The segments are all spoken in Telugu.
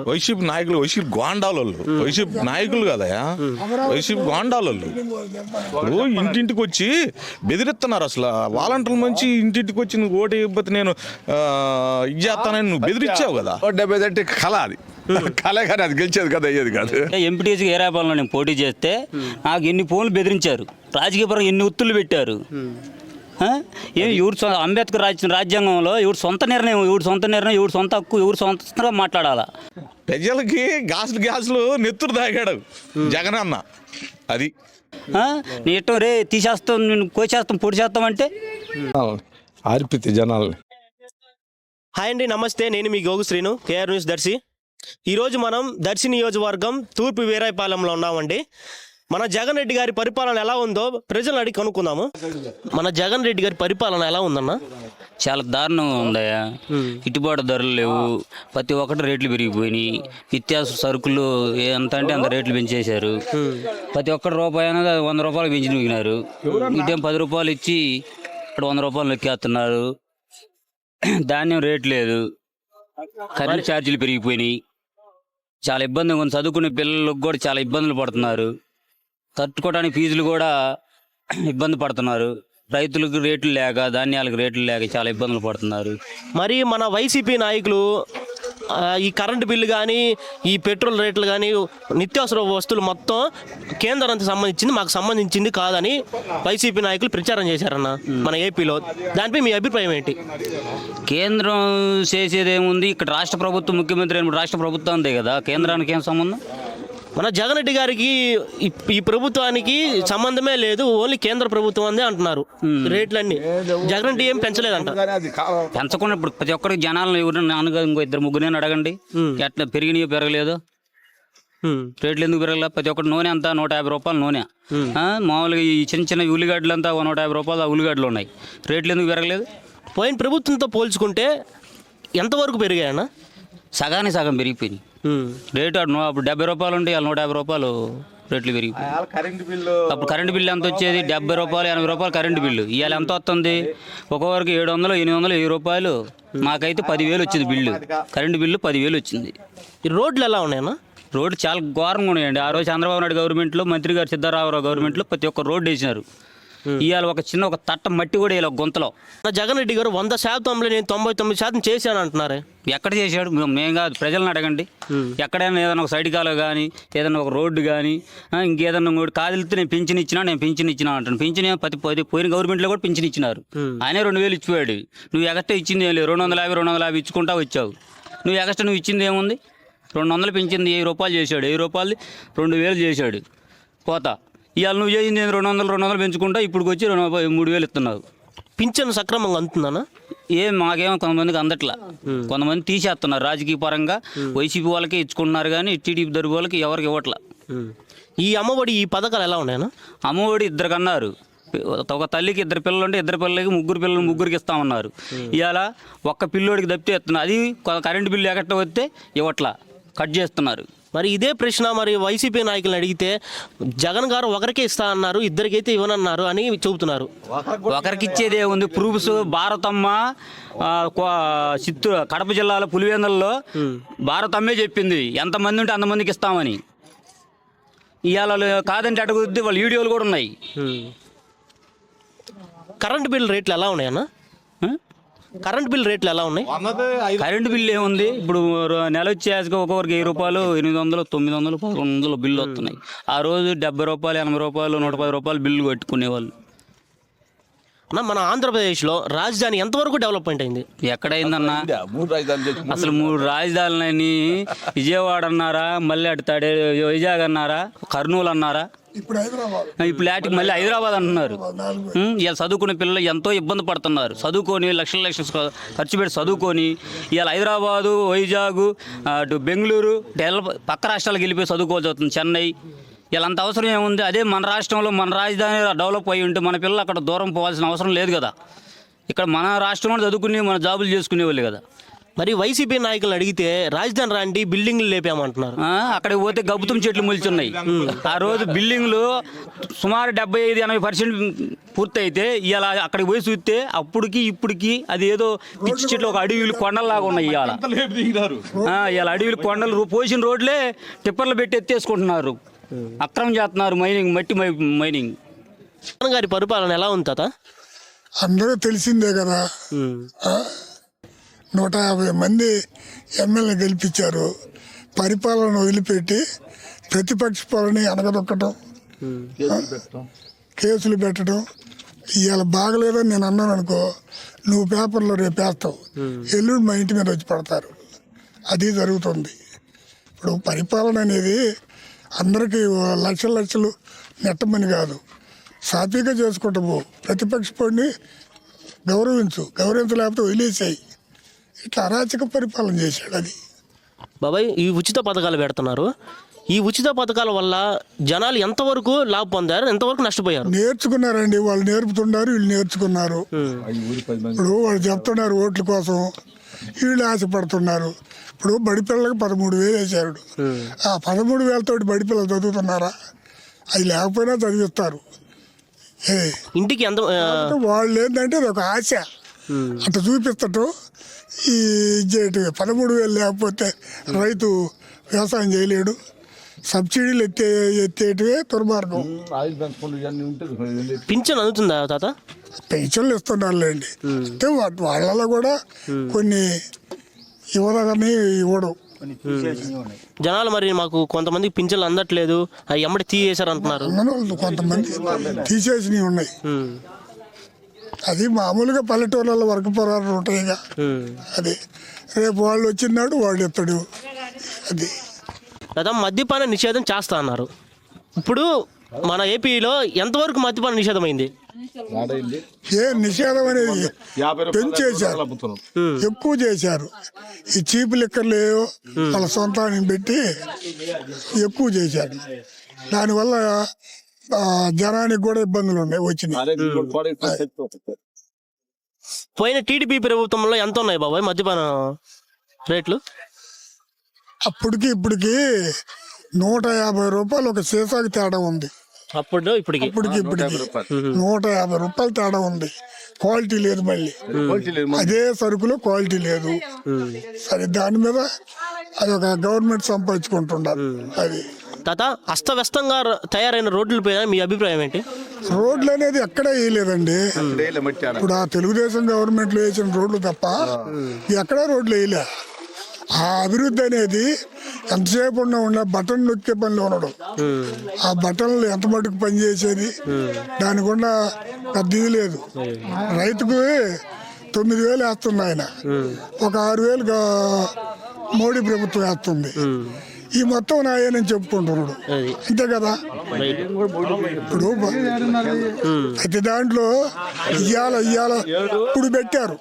వైసీపీ నాయకులు వైసీపీ గోండాలోళ్ళు. వైసీపీ నాయకులు కదయా వైసీపీ గోండాలోళ్ళు. ఇప్పుడు ఇంటింటికి వచ్చి బెదిరిస్తున్నారు అసలు. వాలంటీర్ల మంచి ఇంటింటికి వచ్చి నువ్వు ఓటు ఇవ్వకపోతే నేను ఆ, ఇది చేస్తానని నువ్వు బెదిరించావు కదా. డెబ్బై అంటే కళ అది. కళే కానీ అది గెలిచేది కదా అయ్యేది కాదు. ఎంపీటీసీకి ఏరాపాలెంలో నేను పోటీ చేస్తే నాకు ఎన్ని ఫోన్లు బెదిరించారు. రాజకీయపరంగా ఎన్ని ఒత్తులు పెట్టారు. ఆ? ఏం ఎవరు సొ- అంబేద్కర్ రాసిన రాజ్యాంగంలో ఎవరు సొంత నిర్ణయం ఎవరు సొంత నిర్ణయం ఎవరు సొంత హక్కు ఎవరు సొంతంగా మాట్లాడాలా? ప్రజలకి గ్యాసులు గ్యాసులు నెత్తురు తాగాడు జగన్ అన్న అది. ఆ? నీ ఇష్టం రే తీసేస్తాం నేను కోసేస్తాం పొడి చేస్తాం అంటే? ఆర్పితే జనాల్ని. హాయ్ అండి నమస్తే నేను మీ గోగు శ్రీను కేఆర్ న్యూస్ దర్శి. ఈరోజు మనం దర్శి నియోజకవర్గం తూర్పు వీరాయపాలెంలో ఉన్నామండి. మన జగన్ రెడ్డి గారి పరిపాలన ఎలా ఉందో ప్రజలను అడిగి కనుక్కుందాము. మన జగన్ రెడ్డి గారి పరిపాలన ఎలా ఉందన్న? చాలా దారుణంగా ఉందయ్యా. గిట్టుబాటు ధరలు లేవు. ప్రతి ఒక్కటి రేట్లు పెరిగిపోయినాయి. నిత్యావసర సరుకులు ఎంత అంటే అంత రేట్లు పెంచేశారు. ప్రతి ఒక్కటి రూపాయి అనేది వంద రూపాయలు పెంచి మిగిలినారు ఇటేం పది రూపాయలు ఇచ్చి ఇక్కడ వంద రూపాయలు నొక్కేస్తున్నారు. ధాన్యం రేట్ లేదు. కరెంట్ ఛార్జీలు పెరిగిపోయినాయి. చాలా ఇబ్బందిగా ఉంది. చదువుకునే పిల్లలకు కూడా చాలా ఇబ్బందులు పడుతున్నారు. తట్టుకోవడానికి ఫీజులు కూడా ఇబ్బంది పడుతున్నారు. రైతులకు రేట్లు లేక ధాన్యాలకు రేట్లు లేక చాలా ఇబ్బందులు పడుతున్నారు. మరి మన వైసీపీ నాయకులు ఈ కరెంటు బిల్లు కానీ ఈ పెట్రోల్ రేట్లు కానీ నిత్యావసర వస్తువులు మొత్తం కేంద్రానికి సంబంధించింది మాకు సంబంధించింది కాదని వైసీపీ నాయకులు ప్రచారం చేశారన్న మన ఏపీలో. దానిపై మీ అభిప్రాయం ఏంటి? కేంద్రం చేసేది ఏముంది? ఇక్కడ రాష్ట్ర ప్రభుత్వం ముఖ్యమంత్రి రాష్ట్ర ప్రభుత్వం ఉంది కదా. కేంద్రానికి ఏం సంబంధం? మన జగన్ రెడ్డి గారికి ఈ- ప్రభుత్వానికి సంబంధమే లేదు ఓన్లీ కేంద్ర ప్రభుత్వం అందే అంటున్నారు రేట్లన్నీ. జగన్ రెడ్డి ఏం పెంచలేదంట. పెంచకుండా ఇప్పుడు ప్రతి ఒక్కరికి జనాలను ఎవరు నాన్నగా ఇంకో ఇద్దరు ముగ్గురు అడగండి. ఎట్లా పెరిగినాయో పెరగలేదు. రేట్లు ఎందుకు పెరగలే? ప్రతి ఒక్కటి నూనె అంతా నూట యాభై రూపాయలు నూనె. మామూలుగా ఈ చిన్న చిన్న ఉల్లిగడ్డలు అంతా నూట యాభై రూపాయలు ఆ ఉల్లిగడ్డలు ఉన్నాయి. రేట్లు ఎందుకు పెరగలేదు? పోయిన ప్రభుత్వంతో పోల్చుకుంటే ఎంతవరకు పెరిగాయన్న? సగానికి సగం పెరిగిపోయినాయి. రేటు అటు నూ- అప్పుడు డెబ్బై రూపాయలు ఉంటే నూట యాభై రూపాయలు రేట్లు పెరిగిపోయి బిల్లు అప్పుడు కరెంటు బిల్లు ఎంత వచ్చేది? డెబ్బై రూపాయలు ఎనభై రూపాయలు కరెంటు బిల్లు. ఇవాళ ఎంత వస్తుంది? ఒక్కొక్కరికి ఏడు వందలు ఎనిమిది వందలు వెయ్యి రూపాయలు. మాకైతే పదివేలు వచ్చింది బిల్లు. కరెంటు బిల్లు పదివేలు వచ్చింది. ఈ రోడ్లు ఎలా ఉన్నాయన్న? రోడ్డు చాలా ఘోరంగా ఉన్నాయండి. ఆ రోజు చంద్రబాబు నాయుడు గవర్నమెంట్లో మంత్రి గారు సిద్ధారామరావు గవర్నమెంట్లో ప్రతి ఒక్క రోడ్డు వేసినారు. ఇవాళ ఒక చిన్న ఒక తట్ట మట్టి కూడా ఇలా గుంతలో. జగన్ రెడ్డి గారు వంద శాతంలో నేను తొంభై తొమ్మిది శాతం చేశాను అంటున్నారే. ఎక్కడ చేశాడు? మేము- కాదు ప్రజలను అడగండి. ఎక్కడైనా ఏదైనా ఒక సైడ్ కాలువ కానీ ఏదైనా ఒక రోడ్డు కానీ ఇంకేదైనా కూడా కాదిలితే నేను పింఛన్ ఇచ్చినా నేను పింఛన్ ఇచ్చినా అంటాను పింఛన్ ప్రతి పది పోయిన గవర్నమెంట్లో కూడా పింఛన్ ఇచ్చినారు. ఆయనే రెండు వేలు ఇచ్చిపోయాడు. నువ్వు ఎగస్ట్రా ఇచ్చింది ఏం లేదు. రెండు వందల యాభై రెండు వందల యాభై ఇచ్చుకుంటా వచ్చావు. నువ్వు ఎగస్ట్రా నువ్వు ఇచ్చింది ఏముంది? రెండు వందలు పెంచింది వెయ్యి రూపాయలు చేశాడు. వెయ్యి రూపాయలు రెండు వేలు చేశాడు. పోతా. ఇవాళ నువ్వు చేసింది ఏంది? రెండు వందలు రెండు వందలు పెంచుకుంటా ఇప్పుడు వచ్చి రెండు మూడు వేలు ఇస్తున్నావు. పింఛన్ సక్రమంగా అందుతుందన్న ఏం మాకేమో కొంతమందికి అందట్లా. కొంతమంది తీసేస్తున్నారు రాజకీయ పరంగా. వైసీపీ వాళ్ళకే ఇచ్చుకుంటున్నారు కానీ టీడీపీ దొరికి వాళ్ళకి ఎవరికి ఇవ్వట్లా. ఈ అమ్మఒడి ఈ పథకాలు ఎలా ఉన్నాయన్న? అమ్మఒడి ఇద్దరికి అన్నారు ఒక తల్లికి ఇద్దరు పిల్లలు ఉంటే ఇద్దరు పిల్లలకి ముగ్గురు పిల్లలు ముగ్గురికి ఇస్తామన్నారు ఇవాళ ఒక్క పిల్లోడికి తప్పితే ఇస్తున్నారు అది కరెంటు బిల్లు ఎక్కడ వస్తే ఇవ్వట్లా. కట్ చేస్తున్నారు. మరి ఇదే ప్రశ్న మరి వైసీపీ నాయకులను అడిగితే జగన్ గారు ఒకరికే ఇస్తా అన్నారు ఇద్దరికైతే ఇవ్వనన్నారు అని చెబుతున్నారు. ఒకరికి ఇచ్చేదే ఉంది. ప్రూఫ్స్ భారతమ్మ చిత్తూరు కడప జిల్లాలో పులివెందులలో భారతమ్మే చెప్పింది. ఎంతమంది ఉంటే అంతమందికి ఇస్తామని. ఇవాళ కాదంటే అడుగుద్ది వాళ్ళ వీడియోలు కూడా ఉన్నాయి. కరెంట్ బిల్ రేట్లు ఎలా ఉన్నాయన్న? కరెంట్ బిల్ రేట్లు ఎలా ఉన్నాయి? కరెంటు బిల్లు ఏముంది? ఇప్పుడు నెల వచ్చేసి ఒక్కొక్కరికి వెయ్యి రూపాయలు ఎనిమిది వందలు తొమ్మిది వందలు పదకొండు వందలు బిల్లు వస్తున్నాయి. ఆ రోజు డెబ్బై రూపాయలు ఎనభై రూపాయలు నూట పది రూపాయలు బిల్లు కట్టుకునేవాళ్ళు. అన్న మన ఆంధ్రప్రదేశ్లో రాజధాని ఎంతవరకు డెవలప్మెంట్ అయింది? ఎక్కడైందన్నా? మూడు రాజధానులు చేసి అసలు మూడు రాజధానులని విజయవాడ అన్నారా మళ్ళీ అటు తడే వైజాగ్ అన్నారా కర్నూలు అన్నారా? ఇప్పుడు లాటికి మళ్ళీ హైదరాబాద్ అంటున్నారు. ఇలా చదువుకునే పిల్లలు ఎంతో ఇబ్బంది పడుతున్నారు. చదువుకొని లక్షల లక్షలు ఖర్చు పెట్టి చదువుకొని ఇవాళ హైదరాబాదు వైజాగ్ అటు బెంగళూరు పక్క రాష్ట్రాలకు వెళ్ళిపోయి చదువుకోవాల్సి వస్తుంది చెన్నై. ఇలా అంత అవసరం ఏముంది? అదే మన రాష్ట్రంలో మన రాజధాని డెవలప్ అయ్యి ఉంటే మన పిల్లలు అక్కడ దూరం పోవాల్సిన అవసరం లేదు కదా. ఇక్కడ మన రాష్ట్రంలో చదువుకుని మన జాబులు చేసుకునేవాళ్ళు కదా. మరి వైసీపీ నాయకులను అడిగితే రాజధాని రాండి బిల్డింగ్లు లేపామంటున్నారు. ఆ, అక్కడికి పోతే గబ్బుతం చెట్లు మొలుచున్నాయి. ఆ రోజు బిల్డింగ్లు సుమారు డెబ్బై ఐదు ఎనభై పర్సెంట్ పూర్తయితే ఇవాళ అక్కడికి పోయి చూస్తే అప్పటికి ఇప్పటికి అది ఏదో పిచ్చి చెట్లు ఒక అడవిలు కొండల్లాగా ఉన్నాయి ఇవాళ ఆ, ఇవాళ అడవిలు కొండలు పోసిన రోడ్లే టిప్పర్లు పెట్టి ఎత్తేసుకుంటున్నారు. అక్రమం చేస్తున్నారు మైనింగ్ మట్టి మై- మైనింగ్. గారి పరిపాలన ఎలా ఉంది తాత? అందరూ తెలిసిందే కదా. ఆ? నూట యాభై మంది ఎమ్మెల్యే గెలిపించారు. పరిపాలన వదిలిపెట్టి ప్రతిపక్ష పాలన అనగదొక్కటం? కేసులు పెట్టడం ఇవాళ బాగలేదని నేను అన్నాను అనుకో నువ్వు పేపర్లో రేపు వేస్తావు. ఎల్లుండి మా ఇంటి మీద వచ్చి పడతారు. అది జరుగుతుంది. ఇప్పుడు పరిపాలన అనేది అందరికీ లక్షల లక్షలు నెట్టమని కాదు. సాఫీగా చేసుకుంటూ పో. ప్రతిపక్ష పడిని గౌరవించు. గౌరవించలేకపోతే వదిలేసాయి. ఇట్లా అరాచక పరిపాలన చేశాడు అది. బాబాయ్ ఈ ఉచిత పథకాలు పెడుతున్నారు. ఈ ఉచిత పథకాల వల్ల జనాలు ఎంతవరకు లాభ పొందారు ఎంతవరకు నష్టపోయారు? నేర్చుకున్నారండి వాళ్ళు నేర్పుతున్నారు వీళ్ళు నేర్చుకున్నారు. ఇప్పుడు వాళ్ళు చెప్తున్నారు ఓట్ల కోసం వీళ్ళు ఆశపడుతున్నారు. ఇప్పుడు బడి పిల్లలకు పదమూడు వేలు వేశారు. ఆ పదమూడు వేలతోటి బడి పిల్లలు చదువుతున్నారా? అది లేకపోయినా చదివిస్తారు. ఇంటికి ఎంత వాళ్ళు ఏంటంటే అది ఒక ఆశ. అట్లా చూపిస్తటం ఈ ఇచ్చేటి పదమూడు వేలు లేకపోతే రైతు వ్యవసాయం చేయలేడు. సబ్సిడీలు ఎత్తే ఎత్తేటివే దుర్మార్గం. పింఛన్ అందుతుందా తాత? పెన్షన్లు ఇస్తున్నారులేండి. అంటే వాళ్ళలో కూడా కొన్ని ఇవ్వదని ఇవ్వడం. జనాలు మరి మాకు కొంతమంది పింఛన్లు అందట్లేదు. అవి ఎమ్మడి తీసేశారు అంటున్నారు. కొంతమంది తీసేసినవి ఉన్నాయి. అది మామూలుగా పల్లెటూళ్ళలో వర్గ పోరాటం ఉంటాయిగా. అది రేపు వాళ్ళు వచ్చినాడు వాడు ఎత్తాడు. అది. లేదా మద్యపాన నిషేధం చేస్తా అన్నారు. ఇప్పుడు మన ఏపీలో ఎంతవరకు మద్యపాన నిషేధం అయింది? ఏ నిషేధం అనేది పెంచేశారు. ఎక్కువ చేశారు. ఈ చీపు లిక్కర్లు ఏవో వాళ్ళ సొంతానికి పెట్టి ఎక్కువ చేశారు. దానివల్ల జనానికి కూడా ఇబ్బందులు ఉన్నాయి వచ్చినాయి. పోయిన టీడీపీ ప్రభుత్వంలో ఎంత ఉన్నాయి బాబాయ్ మద్యపాన రేట్లు? అప్పటికి ఇప్పటికి నూట యాభై రూపాయలు ఒక సీసాకి తేడా ఉంది. అప్పుడు ఇప్పటికి? ఇప్పటికి ఇప్పటికి నూట యాభై రూపాయలు. తేడా ఉంది. క్వాలిటీ లేదు మళ్ళీ. అదే సరుకులో క్వాలిటీ లేదు. సరే దాని మీద అది ఒక గవర్నమెంట్ సంపాదించుకుంటున్నారు అది. తాత అస్తవ్యస్తంగా తయారైన రోడ్లు పైన మీ అభిప్రాయం ఏంటి? రోడ్లు అనేది ఎక్కడా వేయలేదండి. ఇప్పుడు ఆ తెలుగుదేశం గవర్నమెంట్లో వేసిన రోడ్లు తప్ప ఎక్కడా రోడ్లు వేయలే. ఆ అభివృద్ధి అనేది ఎంతసేపు ఉన్నా ఉన్న బటన్ నొక్కే పనిలో ఉండడం. ఆ బటన్లు ఎంత మటుకు పనిచేసేది? దానికి ఉన్న పెద్ద ఇది లేదు. రైతుకు తొమ్మిది వేలు వేస్తుంది ఆయన ఒక ఆరు వేలు మోడీ ప్రభుత్వం వేస్తుంది. ఈ మొత్తం నాయనని చెప్పుకుంటున్నాడు. అంతే కదా? ఇప్పుడు ప్రతి దాంట్లో ఇయ్యాల ఇయ్యాల ఇప్పుడు పెట్టారు.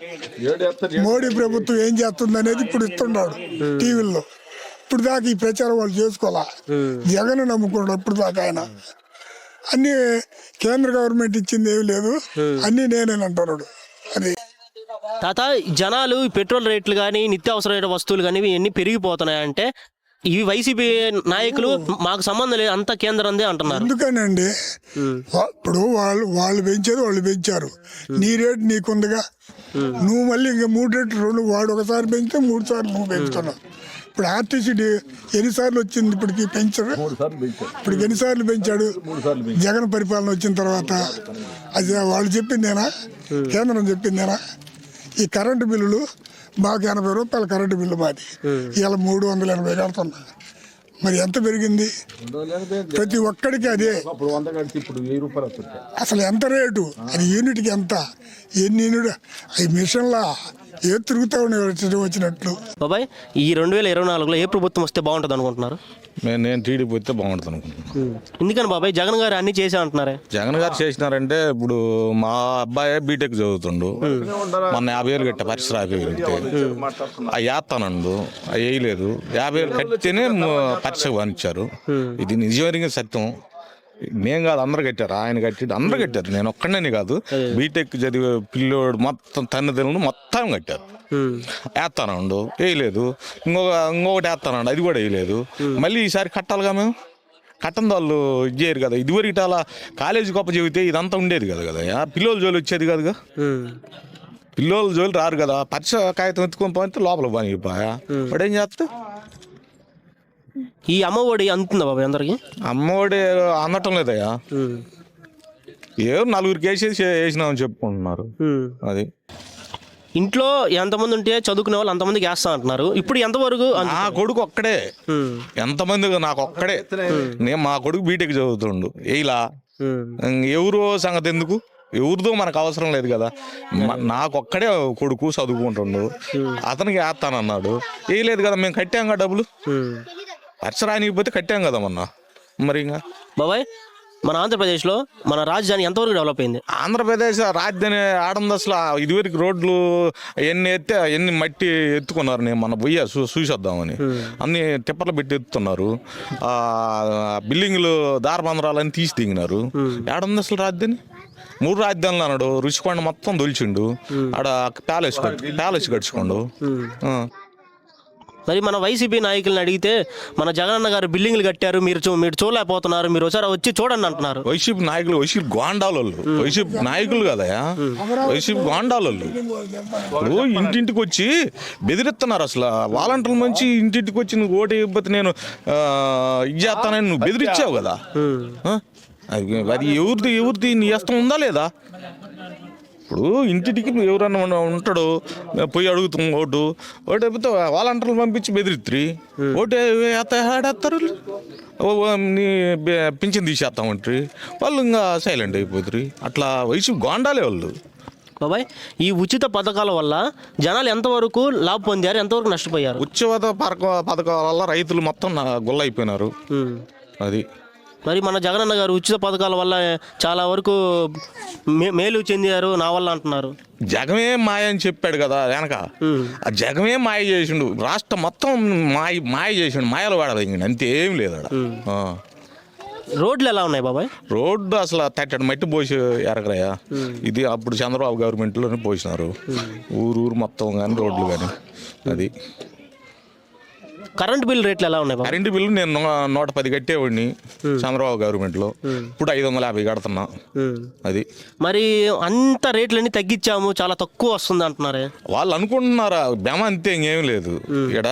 మోడీ ప్రభుత్వం ఏం చేస్తుంది అనేది ఇప్పుడు ఇస్తున్నాడు టీవీల్లో. ఇప్పుడు దాకా ఈ ప్రచారం వాళ్ళు చేసుకోవాలా? జగన్ నమ్ముకున్నాడు ఇప్పుడు దాకా ఆయన. అన్ని కేంద్ర గవర్నమెంట్ ఇచ్చింది ఏమి లేదు. అన్ని నేనే అంటున్నాడు. అది. తాత జనాలు పెట్రోల్ రేట్లు కానీ నిత్యావసరమైన వస్తువులు కానీ ఇవన్నీ పెరిగిపోతున్నాయంటే ఇవి వైసీపీ నాయకులు మాకు సంబంధం లేదు అంతా కేంద్రందే అంటున్నారు. ఎందుకనండి? ఇప్పుడు వాళ్ళు వాళ్ళు పెంచేది వాళ్ళు పెంచారు. నీ రేటు నీకుందిగా. నువ్వు మళ్ళీ ఇంకా మూడు రేట్లు రెండు వాడు ఒకసారి పెంచితే మూడు సార్లు నువ్వు పెంచుతున్నావు. ఇప్పుడు ఆర్టీసీ ఎన్నిసార్లు వచ్చింది ఇప్పటికి పెంచరు? ఇప్పుడు ఎన్నిసార్లు పెంచాడు? జగన్ పరిపాలన వచ్చిన తర్వాత. అది వాళ్ళు చెప్పిందేనా? కేంద్రం చెప్పిందేనా? ఈ కరెంటు బిల్లులు మాకు ఎనభై రూపాయల కరెంటు బిల్లు మాది. ఇవాళ మూడు వందల ఎనభై కడుతున్నా. మరి ఎంత పెరిగింది? ప్రతి ఒక్కడికి అదే. అసలు ఎంత రేటు? అది యూనిట్కి ఎంత? ఎన్ని యూనిట్? అవి మిషన్లా? ఏ తిరుగుతా ఉన్నాయి వచ్చి- వచ్చినట్లు? బాబాయ్ ఈ రెండు వేల ఇరవై నాలుగులో ఏ ప్రభుత్వం వస్తే బాగుంటుంది అనుకుంటున్నారు? నేను నేను టీడీపీ వస్తే బాగుంటుంది అనుకుంటున్నాను. ఎందుకని బాబాయ్? జగన్ గారు అన్ని చేసా అంటున్నారే. జగన్ గారు చేసినారంటే ఇప్పుడు మా అబ్బాయి బీటెక్ చదువుతుండు. మొన్న యాభై వేలు కట్టా పరిస్థితి యాభై వేలు అవి వేస్తానండు అవి వేయలేదు. యాభై వేలు కడితేనే మ- పరీక్షకు పంపించారు ఇది నిజమైన సత్యం. నేను కాదు అందరు కట్టారు. ఆయన కట్టాడు. అందరు కట్టారు. నేను ఒక్కడనే కాదు. బీటెక్ చదివే పిల్లోడు మొత్తం తల్లిదండ్రులు మొత్తం కట్టారు. వేస్తానండు వేయలేదు. ఇంకొక ఇంకొకటి వేస్తానండు అది కూడా వేయలేదు. మళ్ళీ ఈసారి కట్టాలిగా మేము? కట్టని వాళ్ళు ఇది చేయరు కదా. ఇదివరకు అలా కాలేజీ గొప్ప చెబితే ఇదంతా ఉండేది కదా కదా. పిల్లోల జోలి వచ్చేది కాదుగా? ఉమ్. పిల్లోల జోలి రారు కదా. పరీక్ష కాగితం ఎత్తుకొని పోతే లోపల పని వాడు ఏం చేస్తా ఈ అమ్మఒడి అందుతుందా బాబాయ్ అందరికి? అమ్మఒడి అందటం లేదయ్యా. ఏదో నలుగురికి వేసేసి వేసినామని చెప్పుకుంటున్నారు. అది. ఇంట్లో ఎంతమంది ఉంటే చదువుకునే వాళ్ళు అంతమందికి వేస్తా అంటున్నారు. ఇప్పుడు ఎంతవరకు నా కొడుకు ఒక్కడే. ఎంతమంది నాకు ఒక్కడే. నేను మా కొడుకు బీటెక్ చదువుతుండు. ఇలా. ఎవరో సంగతి ఎందుకు? ఎవరిదో మనకు అవసరం లేదు కదా. నాకు ఒక్కడే కొడుకు చదువుకుంటుండు. అతనికి వేస్తానన్నాడు. వేయలేదు కదా మేము కట్టాం కదా డబ్బులు. ఖర్చు రానికపోతే కట్టాం కదా మొన్న. మరి ఇంకా? బాబాయ్ మన ఆంధ్రప్రదేశ్లో మన రాజధాని ఎంతవరకు డెవలప్ అయింది? ఆంధ్రప్రదేశ్ రాజధాని ఆడంది అసలు ఇదివరకు రోడ్లు ఎన్ని ఎత్తే ఎన్ని మట్టి ఎత్తుకున్నారు నేను మన పోయా చూ చూసొద్దామని. అన్ని టిప్పర్లు పెట్టి ఎత్తుతున్నారు. ఆ బిల్డింగ్లు దారబంధరాలని తీసి దిగినారు. ఆడంది అసలు రాజధాని? మూడు రాజధానులు అన్నాడు. రుచికొండ మొత్తం దొలిచిండు. ఆడ ప్యాలెస్ ప్యాలెస్ ఆ. మరి మన వైసీపీ నాయకులను అడిగితే మన జగనన్న గారు బిల్డింగ్లు కట్టారు మీరు చూ మీరు చూడలేకపోతున్నారు మీరు ఒకసారి వచ్చి చూడండి అంటున్నారు. వైసీపీ నాయకులు వైసీపీ గోండాలోళ్ళు. వైసీపీ నాయకులు కదయా వైసీపీ ఇప్పుడు ఇంటింటికి వచ్చి బెదిరిస్తున్నారు అసలు. వాలంటీర్ల మంచి ఇంటింటికి వచ్చి నువ్వు ఓటు ఇవ్వకపోతే నేను ఆ, ఇది చేస్తానని నువ్వు బెదిరించావు కదా? అది ఎవరిది ఎవరిది నీ ఇష్టం ఉందా లేదా? ఇప్పుడు ఇంటింటికి ఎవరన్నా ఉంటాడు పోయి అడుగుతాం ఓటు. ఓటు అయిపోతే వాలంటీర్లు పంపించి బెదిరిత్రి. ఓటు ఆడేస్తారు? నీ పింఛన్ తీసేస్తామంటారు. వాళ్ళు ఇంకా సైలెంట్ అయిపోతారు అట్లా వయసు గోండాలే వాళ్ళు. బాబాయ్ ఈ ఉచిత పథకాల వల్ల జనాలు ఎంతవరకు లాభ పొందారు ఎంతవరకు నష్టపోయారు? పథక పథకాల వల్ల రైతులు మొత్తం గొల్ల అయిపోయినారు. అది. మరి మన జగనన్న గారు ఉచిత పథకాల వల్ల చాలా వరకు మేలు చెందారు నా వల్ల అంటున్నారు. జగమే మాయ అని చెప్పాడు కదా వెనక. ఆ జగమే మాయ చేసిండు. రాష్ట్రం మొత్తం మాయ మాయ చేసిండు. మాయలు వాడదు అంతే ఏం లేదు ఆడ. రోడ్లు ఎలా ఉన్నాయి బాబాయ్? రోడ్డు అసలు తట్టడి మట్టి పోసి ఎరగరయ్యా ఇది అప్పుడు చంద్రబాబు గవర్నమెంట్లోనే పోసినారు. ఊరు ఊరు మొత్తం కానీ రోడ్లు కానీ అది. కరెంట్ బిల్ రేట్లు ఎలా ఉన్నాయి బాబాయ్ కరెంటు బిల్లు నేను నూ- నూట పది కట్టేవాడిని చంద్రబాబు గవర్నమెంట్లో. ఇప్పుడు ఐదు వందల యాభై కడుతున్నా. ఉమ్. అది. మరి అంత రేట్లన్నీ తగ్గించాము చాలా తక్కువ వస్తుంది అంటున్నారే. వాళ్ళు అనుకుంటున్నారా బెమ అంతే ఇంకేం లేదు. ఇక్కడ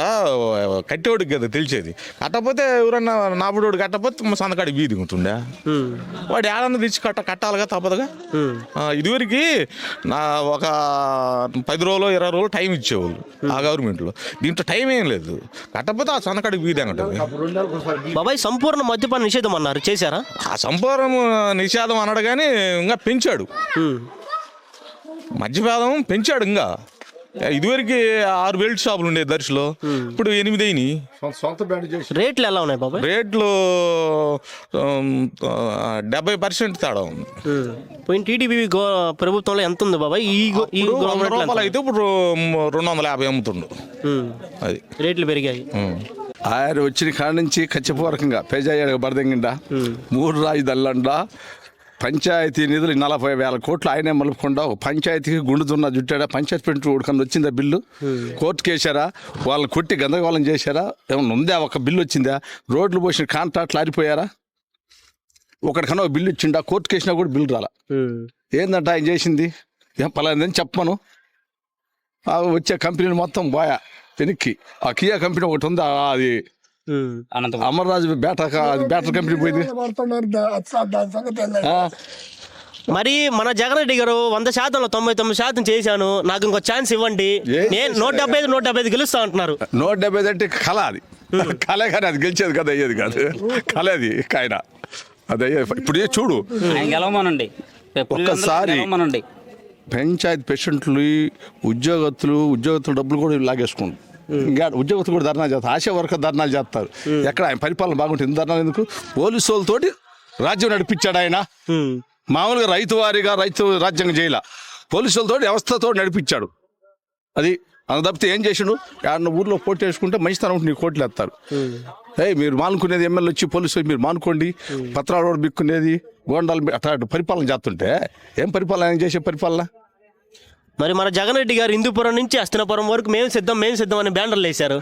కట్టేవాడికి కదా తెలిసేది. కట్టకపోతే ఎవరన్నా నాపుడోడు కట్టకపోతే మా సందకాడి వీధి ఉంటుండే ఉమ్. వాడు ఏడన్నా తెచ్చి కట్ట కట్టాలిగా తప్పదుగా? ఉమ్. ఆ, ఇదివరకు నా ఒక పది రోజులు ఇరవై రోజులు టైం ఇచ్చేవాళ్ళు ఆ గవర్నమెంట్లో. దీంట్లో టైం ఏం లేదు. కట్టకపోతే ఆ సన్నకాడికి వీధి అంటుంది బాబాయ్ సంపూర్ణ మద్యపాన నిషేధం అన్నారు. చేశారా? ఆ సంపూర్ణం నిషేధం అన్నాడు కానీ ఇంకా పెంచాడు. మద్యపాదం పెంచాడు ఇంకా. ఇదివరకు ఆరు బెల్ట్ షాపులు ఉండేది దర్శలో. ఇప్పుడు ఎనిమిది అయినాయి. రేట్లు ఎలా ఉన్నాయి బాబాయ్? రేట్లు డెబ్బై పర్సెంట్ తేడా ఉంది. పోయిన టీడీపీ గో ప్రభుత్వంలో ఎంత ఉంది బాబాయ్? ఈ గో- ఈ ఇప్పుడు వంద గవర్నమెంట్ రూపాయలు అయితే ఇప్పుడు రెండు వందల యాభై అమ్ముతుండు. అది. రేట్లు పెరిగాయి. ఆయన వచ్చిన కాడ నుంచి ఖచ్చితపూర్వకంగా పేజాయ్యాడు బరదెంగిండా మూడు రాజధానులండా పంచాయతీ నిధులు నలభై వేల కోట్లు ఆయనే మలుపుకుండా. ఒక పంచాయతీకి గుండుతున్న జుట్టాడా? పంచాయతీ పెట్టి ఉడకని వచ్చిందా బిల్లు? కోర్టుకి వేసారా వాళ్ళని కొట్టి గందరగోళం చేశారా? ఏమన్నా ఉందా? ఒక బిల్లు వచ్చిందా? రోడ్లు పోసిన కాంట్రాక్ట్లు ఆరిపోయారా? ఒకటికన్నా ఒక బిల్లు ఇచ్చిండా? కోర్టుకి వేసినా కూడా బిల్లు రాలా. ఏందంట ఆయన చేసింది? ఏం పలాందని చెప్పను. వచ్చే కంపెనీలు మొత్తం పోయా వెనక్కి. ఆ కియా కంపెనీ ఒకటి ఉంది అది. Anantapuram. Amararaja battery battery company పోయింది. మరి మన జగన్ రెడ్డి గారు వంద శాతంలో తొంభై తొమ్మిది శాతం చేశాను. నాకు ఇంకో ఛాన్స్ ఇవ్వండి. నేను నూట డెబ్బై ఐదు నూట డెబ్బై ఐదు గెలుస్తా అంటున్నారు. నూట డెబ్బై ఐదు అంటే కళ అది. కళే కానీ అది గెలిచేది కదా అయ్యేది కాదు. కళ అది కాయన. అది అయ్యేది ఇప్పుడు చూడు. గెలవమనండి. ఒక్కసారి- పంచాయతీ పేషెంట్లు ఉద్యోగస్తులు ఉద్యోగస్తులు డబ్బులు కూడా లాగేసుకోండి. ఇంకా ఉద్యోగస్తులు కూడా ధర్నా చేస్తారు. ఆశా వర్కర్ ధర్నాలు చేస్తారు. ఎక్కడ ఆయన పరిపాలన బాగుంటుంది ధర్నాలు ఎందుకు? పోలీసు వాళ్ళతోటి రాజ్యం నడిపించాడు ఆయన. మామూలుగా రైతు వారిగా రైతు రాజ్యాంగం చేయాల. పోలీసులతో వ్యవస్థతో నడిపించాడు. అది అంత తప్పితే ఏం చేసిండు? యాడన్న ఊర్లో పోటీ వేసుకుంటే మంచితనం ఉంటే నీకు కోట్లు వేస్తారు. ఏ మీరు మానుకునేది ఎమ్మెల్యే వచ్చి పోలీసు మీరు మానుకోండి. పత్రాలు బిక్కునేది? గోండాలు అట్లా పరిపాలన చేస్తుంటే ఏం పరిపాలన? చేసే పరిపాలన? మరి మన జగన్ రెడ్డి గారు హిందూపురం నుంచి అస్తినపురం వరకు మేము సిద్ధం మేము సిద్ధం అని బ్యానర్లు వేశారు.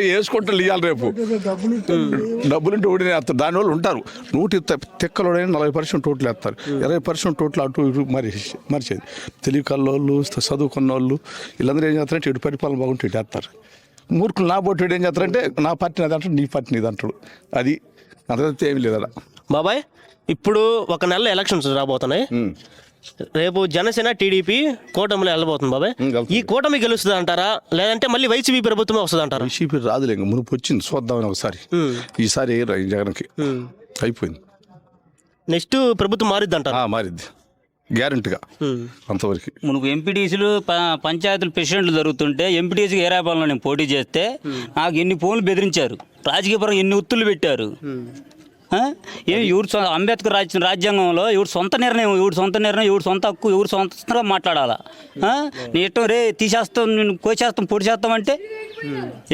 వేసుకుంటారు ఇవ్వాలి రేపు. డబ్బులు డబ్బులుంటే ఓడినే వేస్తారు. దానివల్ల ఉంటారు. నూటి తెక్కలోడైనా నలభై పర్సెంట్ ఓట్లు వేస్తారు. ఇరవై పర్సెంట్ ఓట్లు అటు ఇటు మరి మరిచేది. తెలివి కల్లోళ్ళు చదువుకున్న వాళ్ళు వీళ్ళందరూ ఏం చేస్తారంటే ఇటు పరిపాలన బాగుంటే ఇటు వేస్తారు. మూర్ఖులు నా బోటు ఏం చేస్తారంటే నా పార్టీ అది అంటాడు నీ పార్టీ నీది అంటాడు. అది అంతకంటే ఏమి లేదు బాబాయ్ ఇప్పుడు ఒక నెల ఎలక్షన్స్ రాబోతున్నాయి. రేపు జనసేన టీడీపీ కూటమిలో వెళ్ళబోతుంది బాబాయ్. ఈ కూటమి గెలుస్తుంది అంటారా? లేదంటే మళ్ళీ వైసీపీ ప్రభుత్వమే వస్తుంది అంటారా? వైసీపీ రాదులే ఇంక మునుపు వచ్చింది. చూద్దామని ఒకసారి. ఈసారి జగన్కి. అయిపోయింది. నెక్స్ట్ ప్రభుత్వం మారిద్ది అంటారా. ఆ, మారిద్ది. గ్యారంటీగా. అంతవరకు. మనకు ఎంపీటీసీలు పంచాయతీలు ప్రెసిడెంట్లు జరుగుతుంటే ఎంపీటీసీకి ఏ రాపాలలో నేను పోటీ చేస్తే నాకు ఎన్ని ఫోన్లు బెదిరించారు. రాజకీయపరంగా ఎన్ని ఉత్తులు పెట్టారు? ఏం ఎవరు అంబేద్కర్ రాజ్య రాజ్యాంగంలో ఎవరు సొంత నిర్ణయం ఎవరు సొంత నిర్ణయం ఎవరు సొంత హక్కు ఎవరు సొంతంగా మాట్లాడాలా? నీ ఇష్టం రే తీసేస్తాం నేను కోసేస్తాం పొడి చేస్తాం అంటే?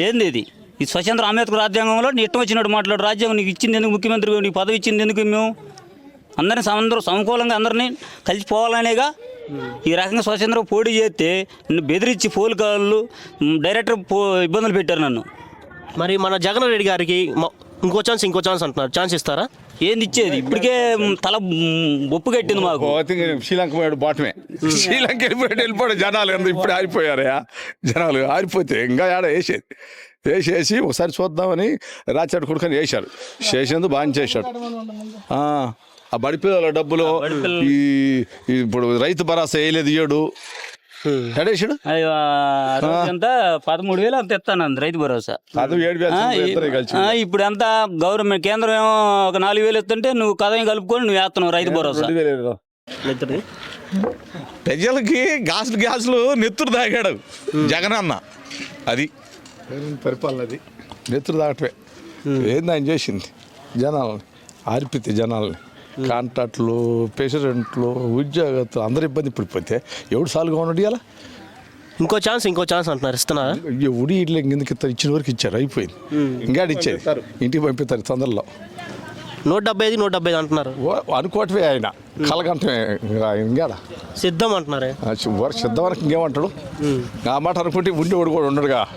ఏంది ఇది? ఈ స్వతంత్ర అంబేద్కర్ రాజ్యాంగంలో నీ ఇష్టం వచ్చినట్టు మాట్లాడు రాజ్యాంగం నీకు ఇచ్చింది ఎందుకు ముఖ్యమంత్రి నీకు పదవి ఇచ్చింది ఎందుకు మేము? అందరిని అందరూ సమకూలంగా అందరినీ కలిసిపోవాలనేగా ఈ రకంగా స్వతంత్ర పోటీ చేస్తే బెదిరించి ఫోన్ కాళ్ళు డైరెక్టర్ పో ఇబ్బందులు పెట్టారు నన్ను. మరి మన జగన్ రెడ్డి గారికి ఇంకో ఛాన్స్ ఇంకో ఛాన్స్ అంటున్నారు. ఛాన్స్ ఇస్తారా? ఏంది ఇచ్చేది? ఇప్పటికే తల బొప్పు కట్టింది మాకు. శ్రీలంక పోయాడు బాటమే. శ్రీలంక వెళ్ళిపోయాడు వెళ్ళిపోయాడు జనాలు అందరూ ఇప్పుడు ఆరిపోయారయా జనాలు ఆరిపోతే ఇంకా ఆడ వేసేది. వేసేసి ఒకసారి చూద్దామని రాచాడు కొడుకని వేశారు. చేసేందుకు బాగా చేశాడు. ఆ, ఆ బడి పిల్లల డబ్బులు ఈ ఈ ఇప్పుడు రైతు భరోసా వేయలేదు ఇయ్యాడు ఎడేసాడు రోజంతా పదమూడు వేలు అంత ఇస్తాను రైతు భరోసా. ఇప్పుడు ఎంత గవర్నమెంట్ కేంద్రం ఏమో ఒక నాలుగు వేలు ఇస్తుంటే నువ్వు కథని కలుపుకొని నువ్వు వేస్తున్నావు రైతు భరోసా. ప్రజలకి గ్యాసులు గ్యాసులు నెత్తురు తాగాడు. జగన్ అన్న. అది. పరిపాలన అది. నెత్తురు దాటవే ఏంది ఆయన చేసింది? జనాలని ఆరిపితే జనాలని. కాంట్రాక్ట్లు ప్రెసిడెంట్లు ఉద్యోగస్తులు అందరు ఇబ్బంది పడిపోతే ఎవడు సాలుగా ఉన్నాడు ఇలా ఇంకో ఛాన్స్ ఇంకో ఛాన్స్ అంటున్నారు. ఇస్తున్నారా ఉడి ఇట్లా ఇస్తారు? ఇచ్చిన వరకు ఇచ్చారు అయిపోయింది. ఇంకాడ ఇచ్చేది. ఇంటికి పంపిస్తారు తొందరలో. నూట డెబ్బై ఐదు నూట డెబ్బై ఐదు అంటున్నారు. ఓ, అనుకోవటమే ఆయన. కలగంటమే ఇంకాడ సిద్ధం అంటున్నారే. సిద్ధం వరకు ఇంకేమంటాడు? ఆ మాట అనుకుంటే ఉండేవాడు కూడా ఉండడుగా.